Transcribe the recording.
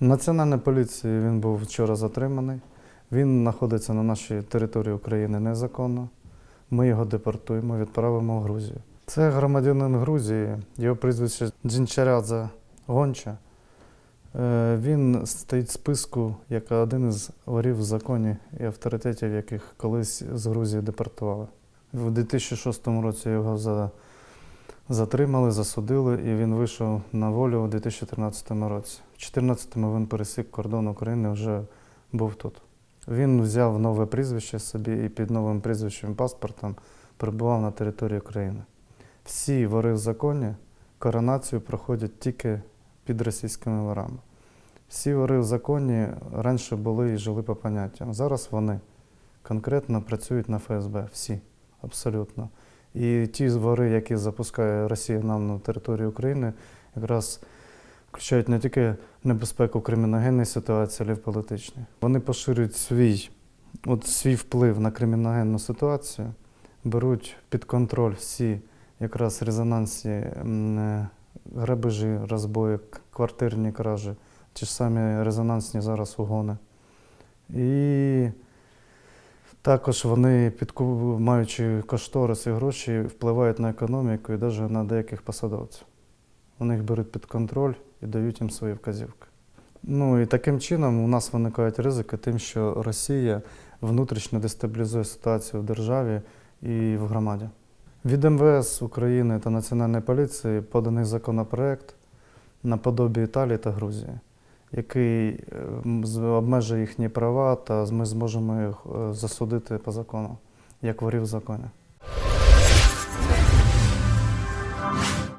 Національної поліції він був вчора затриманий. Він знаходиться на нашій території України незаконно. Ми його депортуємо, відправимо в Грузію. Це громадянин Грузії, його прізвище Джинчарядзе Гонча. Е, Він стоїть в списку як один із ворів в законі і авторитетів, яких колись з Грузії депортували. У 2006 році його за, затримали, засудили, і він вийшов на волю у 2013 році. У 2014 він пересік кордон України, вже був тут. Він взяв нове прізвище собі і під новим прізвищем паспортом перебував на території України. Всі вори в законі коронацію проходять тільки під російськими ворами. Всі вори в законі раніше були і жили по поняттям. Зараз вони конкретно працюють на ФСБ, всі, абсолютно. І ті вори, які запускає Росія нам на території України, якраз включають не тільки небезпеку криміногенної ситуації, але й в. Вони поширюють свій, от свій вплив на криміногенну ситуацію, беруть під контроль всі якраз резонансі м, е, грабежі, розбої, квартирні кражі, ті самі резонансні зараз угони. І також вони, маючи кошторис і гроші, впливають на економіку і навіть на деяких посадовців. Вони їх беруть під контроль і дають їм свої вказівки. Ну і таким чином у нас виникають ризики тим, що Росія внутрішньо дестабілізує ситуацію в державі і в громаді. Від МВС України та Національної поліції поданий законопроект наподобі Італії та Грузії, який е, обмежує їхні права, та ми зможемо їх е, засудити по закону, як ворів в законі.